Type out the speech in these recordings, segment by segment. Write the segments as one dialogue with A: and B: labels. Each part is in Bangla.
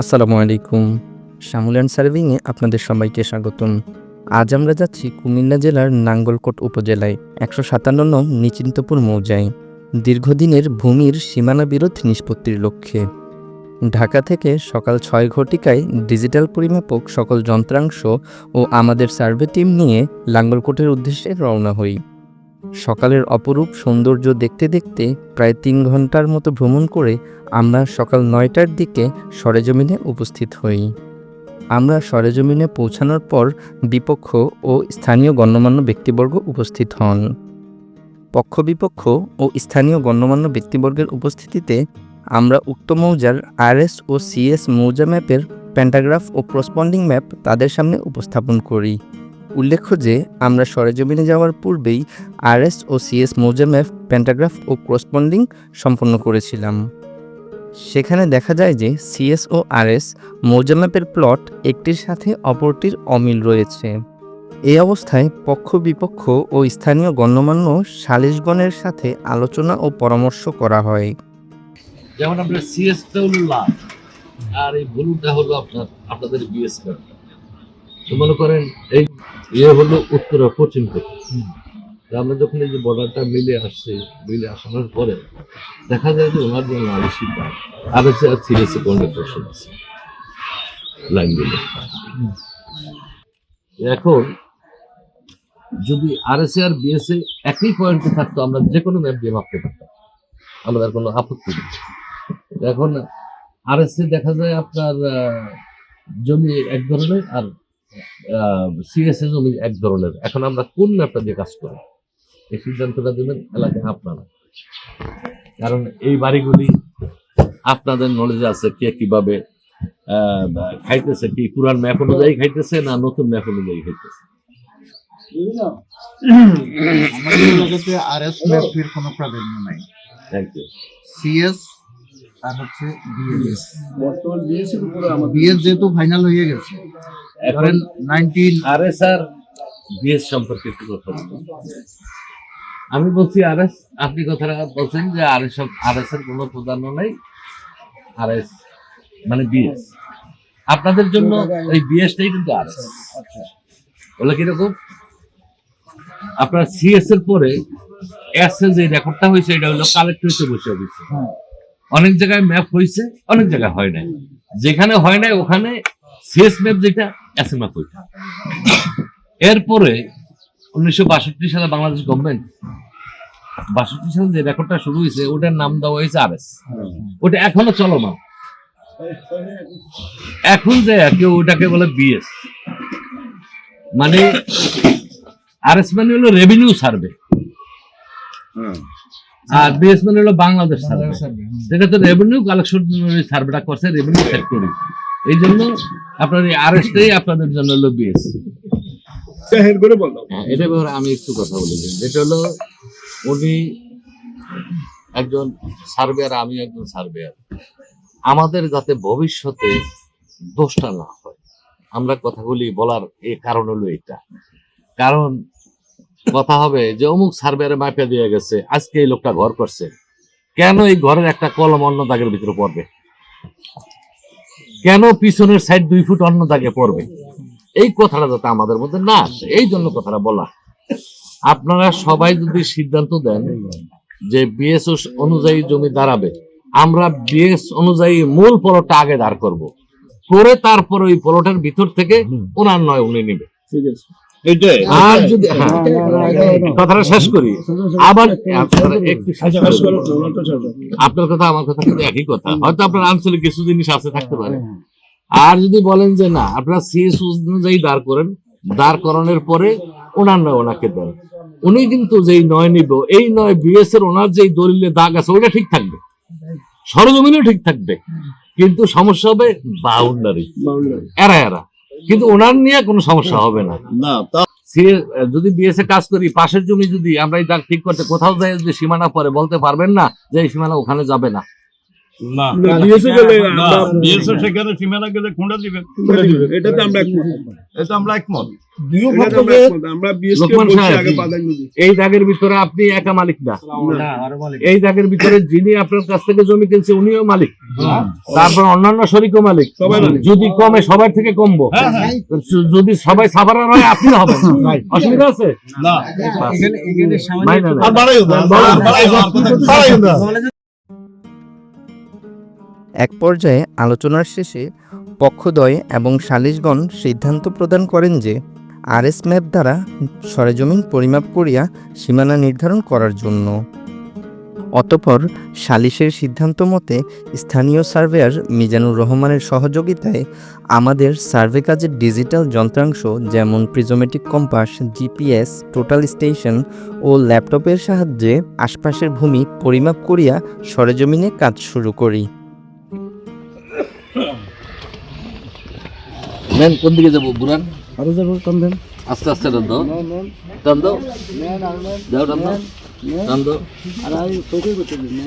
A: আসসালামু আলাইকুম। শ্যামল অ্যান্ড সার্ভিংয়ে আপনাদের সবাইকে স্বাগতম। আজ আমরা যাচ্ছি কুমিল্লা জেলার নাঙ্গলকোট উপজেলায়, একশো সাতান্ন নং নিচিন্তপুর মৌজায়। দীর্ঘদিনের ভূমির সীমানা বিরোধ নিষ্পত্তির লক্ষ্যে। ঢাকা থেকে সকাল ছয় ঘটিকায় ডিজিটাল পরিমাপক সকল যন্ত্রাংশ ও আমাদের সার্ভে টিম নিয়ে লাঙ্গলকোটের উদ্দেশ্যে রওনা হই। সকালের অপরূপ সৌন্দর্য দেখতে দেখতে প্রায় তিন ঘণ্টার মতো ভ্রমণ করে আমরা সকাল নয়টার দিকে সরেজমিনে উপস্থিত হই। আমরা সরেজমিনে পৌঁছানোর পর বিপক্ষ ও স্থানীয় গণ্যমান্য ব্যক্তিবর্গ উপস্থিত হন। পক্ষ বিপক্ষ ও স্থানীয় গণ্যমান্য ব্যক্তিবর্গের উপস্থিতিতে আমরা উক্ত মৌজার আরএস ও সিএস মৌজা ম্যাপের প্যান্টাগ্রাফ ও প্রসপন্ডিং ম্যাপ তাদের সামনে উপস্থাপন করি। উল্লেখ্য যে, আমরা সরেজমিনে যাওয়ার পূর্বেই আরএস ও সিএস মৌজা ম্যাপ, প্যান্টাগ্রাফ ও ক্রসপন্ডিং সম্পন্ন করেছিলাম। সেখানে দেখা যায় যে, সিএস ও আরএস মৌজা ম্যাপের প্লট একটির সাথে অপরটির অমিল রয়েছে। এই অবস্থায় পক্ষ বিপক্ষ ও স্থানীয় গণ্যমান্য সালিশগণের সাথে আলোচনা ও পরামর্শ করা হয়।
B: যেমন আপনার সিএসটা হলো লাল, আর এই হলুদটা হলো আপনার, আপনাদের বিএস তো মনে করেন এই ইয়ে হলো উত্তর আর পশ্চিম থেকে আমরা যখন এই যে বর্ডারটা মিলে আসছে, মিলে আসানোর পরে দেখা যায় যে ওনার যে নালিশিটা আর হচ্ছে আর সিরিয়াসে কন্ডাক্টেশন আছে। লাইনগুলো এখন যদি আর এস আর বিএসএ একই পয়েন্টে থাকতো, আমরা যে কোনো ম্যাপ দিয়ে মাপতে পারতাম। আমাদের কোনো আপত্তি নেই। এখন আর দেখা যায় আপনার জমি এক ধরনের আর সিএসএ জমি এক ধরনের। এখন আমরা কোন ম্যাপটা দিয়ে কাজ করি? এই সিদ্ধান্তটা দেবেন এলাকায় আপনারা। কারণ এই বাড়িগুলি আপনাদের নলেজে আছে কে কীভাবে খাইতেছে কি পুরান ম্যাপ অনুযায়ী খাইতেছে না নতুন ম্যাপ অনুযায়ী খাইতেছে।
C: আমাদের জগতে আর এস ম্যাপের কোনো প্রাধান্য নাই।
B: থ্যাংক ইউ
C: সিএস আর হচ্ছে বিএস বিএস যেহেতু ফাইনাল হয়ে গেছে
B: এখন
C: ধরেন নাইনটিন
B: আর এস আর বিএস সম্পর্কে একটু কথা বলুন। আমি বলছি আর এস আপনি কথাটা বলছেন যে আর এস আর এস এর কোনো প্রাধান্য নেই। আর এস মানে বিএস আপনাদের জন্য ওই বিএসটাই কিন্তু আর এস বলে কীরকম আপনার সিএস এর পরে এস এ যে রেকর্ডটা হয়েছে এটা হলো কালেক্ট হয়েছে বসে হয়েছে অনেক জায়গায় ম্যাপ হয়েছে অনেক জায়গায় হয় নাই। যেখানে হয় নাই, ওখানে সিএস ম্যাপ যেটা এস ম্যাপ ওইটা এরপরে উনিশশো বাষট্টি সালে বাংলাদেশ গভর্নমেন্ট বাষট্টি সালে যে রেকর্ডটা শুরু হয়েছে ওটার নাম দেওয়া হয়েছে আর এস ওটা এখনও চলমান। এখন যে কেউ ওটাকে বলে বিএস মানে আর এস মানে হলো রেভিনিউ সার্ভে আর বিএস মানে হলো বাংলাদেশ সার্ভে যেটা তো রেভিনিউ কালেকশন সার্ভেটা করছে রেভিনিউ সেক্টরে এই জন্য আপনার এই আরএসটাই আপনাদের জন্য হলো বিএস হ্যাঁ, এটা ব্যাপারে আমি একটু কথা বলে। এটা হলো উনি একজন সার্ভেয়ার আমি একজন সার্ভেয়ার আমাদের যাতে ভবিষ্যতে দোষটা না হয় আমরা কথাগুলি বলার এই কারণ হলো এটা। কারণ কথা হবে যে অমুক সার্ভেয়ারে মাপে দিয়ে গেছে আজকে এই লোকটা ঘর করছে। কেন এই ঘরের একটা কলম অন্য দাগের ভিতরে পড়বে? কেন পিছনের সাইড দুই ফুট অন্য দাগে পড়বে? এই কথাটা যাতে আমাদের মধ্যে না আসে এই জন্য কথাটা বলা। আপনারা সবাই যদি সিদ্ধান্ত দেন যে বিএস অনুযায়ী জমি দাঁড়াবে আমরা বিএস অনুযায়ী মূল পলটটা আগে দাঁড় করব। করে তারপর ওই পলটের ভিতর থেকে ওনার নয় উনি নেবে। আর যদি হ্যাঁ, কথাটা শেষ করি। আবার আপনারা একটু শেষ করে। দিন। আপনার কথা আমার কথা কিন্তু একই কথা। হয়তো আপনার আঞ্চলিক কিছু জিনিস আছে থাকতে পারে। আর যদি বলেন যে না আপনারা সিএস অনুযায়ী দাঁড় করেন দাঁড় করানোর পরে ওনার নয় ওনাকে দেন। উনি কিন্তু যেই নয় নিব এই নয় বিএস এর ওনার যেই দলিলে দাগ আছে ওইটা ঠিক থাকবে। সরজমিনও ঠিক থাকবে। কিন্তু সমস্যা হবে বাউন্ডারি। এরা এরা। কিন্তু ওনার নিয়ে কোনো সমস্যা হবে না।
C: না
B: যদি বিএসএ কাজ করি পাশের জমি যদি আমরা এই দাগ ঠিক করতে কোথাও যাই যদি সীমানা পরে বলতে পারবেন না যে এই সীমানা ওখানে যাবে না।
D: না। সেখানে সীমানা গেলে খুঁড়া দিবেন
E: এটাতে আমরা একমত।
D: এটা আমরা একমত।
B: এই দাগের ভিতরে আপনি একা মালিক না। এই দাগের ভিতরে যিনি আপনার কাছ থেকে জমি কিনছে উনিও মালিক। তারপর অন্যান্য শরিকও মালিক।
E: সবাই
B: যদি কমে সবার থেকে কমবো।
D: হ্যাঁ হ্যাঁ।
B: যদি সবাই সাফারার হয় আপনি হবেন। অসুবিধা আছে?
D: না।
A: এক পর্যায়ে আলোচনার শেষে পক্ষদ্বয় এবং সালিশগণ সিদ্ধান্ত প্রদান করেন যে আরএস ম্যাপ দ্বারা সরেজমিন পরিমাপ করিয়া সীমানা নির্ধারণ করার জন্য। অতপর সালিশের সিদ্ধান্ত মতে স্থানীয় সার্ভেয়ার মিজানুর রহমানের সহযোগিতায় আমাদের সার্ভে কাজের ডিজিটাল যন্ত্রাংশ যেমন prismatic compass, GPS, total station ও ল্যাপটপের সাহায্যে আশপাশের ভূমি পরিমাপ করিয়া সরেজমিনে কাজ শুরু করি।
B: নেন কোন দিকে যাব? বুড়ান?
C: আরও যাব কম দেন।
B: আস্তে আস্তে টান দাও। টান দাও। যাও টান দাও। টান দাও।
C: আর আমি চোখে করতে দিন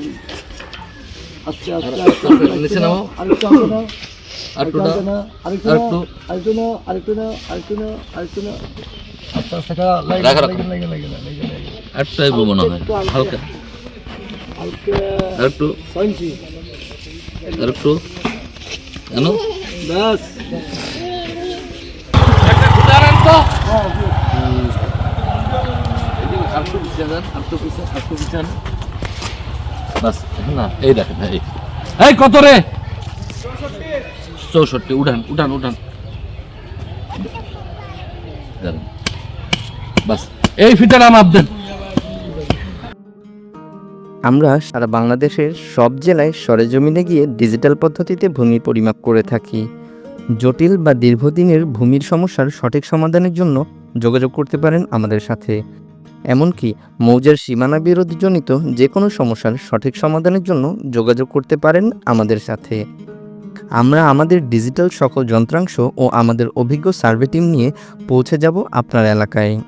C: আস্তে আস্তে
B: আস্তে নিচে
C: আরেকটু আস্তে না
B: আরেকটু দাও।
C: আরেকটু
B: আরেকটু।
C: আরেকটু না আরেকটু না আরেকটু না আরেকটু না আস্তে আস্তে
B: আরেকটু আইবো মনে হয়। হালকা। আরেকটু।
C: সঞ্চি
B: আরেকটু পিছিয়ে যান আরেকটু পিছিয়ে আরেকটু পিছিয়ে যান। বাস না এই দেখেন এই। এই কত রে? চৌষট্টি উঠান উঠান উঠান। বাস এই ফিটাটা মাপ দেন।
A: আমরা সারা বাংলাদেশের সব জেলায় সরেজমিনে গিয়ে ডিজিটাল পদ্ধতিতে ভূমি পরিমাপ করে থাকি। জটিল বা দীর্ঘদিনের ভূমির সমস্যার সঠিক সমাধানের জন্য যোগাযোগ করতে পারেন আমাদের সাথে। এমনকি মৌজার সীমানা বিরোধজনিত যে কোনো সমস্যার সঠিক সমাধানের জন্য যোগাযোগ করতে পারেন আমাদের সাথে। আমরা আমাদের ডিজিটাল সকল যন্ত্রাংশ ও আমাদের অভিজ্ঞ সার্ভে টিম নিয়ে পৌঁছে যাব আপনার এলাকায়।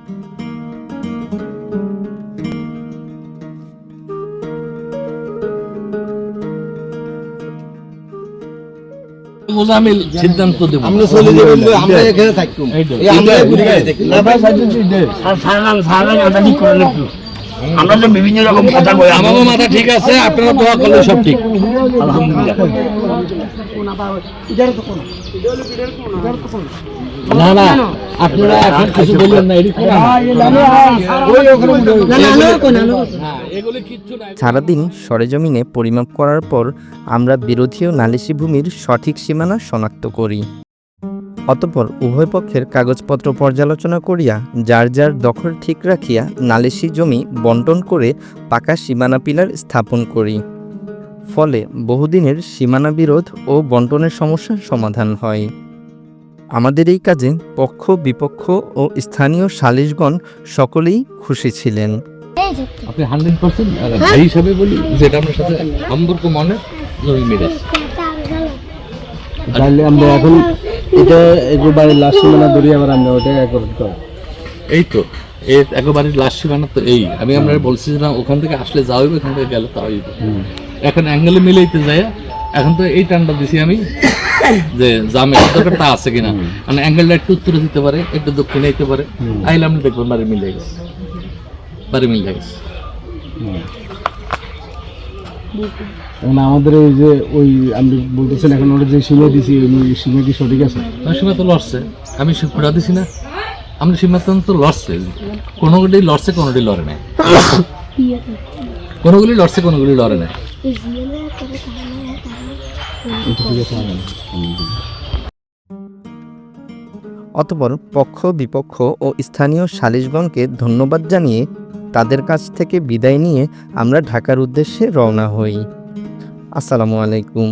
B: বলে আমি সিদ্ধান্ত দেব।
C: আমরা চলে যাব আমরা এখানে থাকব। এই আমরা ঘুরে গেছে দেখুন
F: আমরা তো বিভিন্ন রকম কথা কই
B: আমারও মাথা ঠিক আছে আপনারা দোয়া করলে সব ঠিক। না না আপনারা এখন কিছু বললেন না
A: সারাদিন সরেজমিনে পরিমাপ করার পর আমরা বিরোধী ও নালিশি ভূমির সঠিক সীমানা শনাক্ত করি অতপর উভয় পক্ষের কাগজপত্র পর্যালোচনা করিয়া যার যার দখল ঠিক রাখিয়া নালিশি জমি বন্টন করে পাকা সীমানা পিলার স্থাপন করি ফলে বহুদিনের সীমানা বিরোধ ও বন্টনের সমস্যার সমাধান হয় আমাদের এই কাজে পক্ষ বিপক্ষ ও স্থানীয় সালিশগণ সকলেই খুশি ছিলেন।
B: আপনি হান্ড্রেড পার্সেন্ট ভাই হিসাবে বলি যেটা আপনার সাথে সম্পর্ক মনে জমি মিলে।
C: তাহলে আমরা এখন এটা একবারে লাস্ট সীমানা ধরে আবার আমরা ওটা করতে
B: এই তো এই একেবারে লাস্ট সীমানা তো এই। আমি আপনার বলছি যে না ওখান থেকে আসলে যাও এখান থেকে গেলে তাও এখন অ্যাঙ্গেলে মিলাইতে যায় এখন তো এই টানটা দিছি আমি যে জামে দরকারটা আছে কিনা। মানে অ্যাঙ্গেলটা একটু উত্তরে দিতে পারে একটু দক্ষিণে দিতে পারে। আইলে আপনি দেখবেন বাড়ি মিলে গেছে। বাড়ি মিলে গেছে।
C: এখন আমাদের এই যে ওই আপনি বলতেছেন এখন ওটা যে সীমা দিছি ওই সীমা কি সঠিক আছে?
B: আমার সীমা তো লড়ছে। আমি ঘুরা দিছি না। আমরা সীমা তো লড়ছে। কোনোগুলি লড়ছে কোনোটি লড়ে নাই। কোনোগুলি লড়ছে কোনোগুলি লড়ে নাই।
A: অতপর পক্ষ, বিপক্ষ ও স্থানীয় সালিশগণকে ধন্যবাদ জানিয়ে তাদের কাছ থেকে বিদায় নিয়ে আমরা ঢাকার উদ্দেশ্যে রওনা হই। আসসালামু আলাইকুম।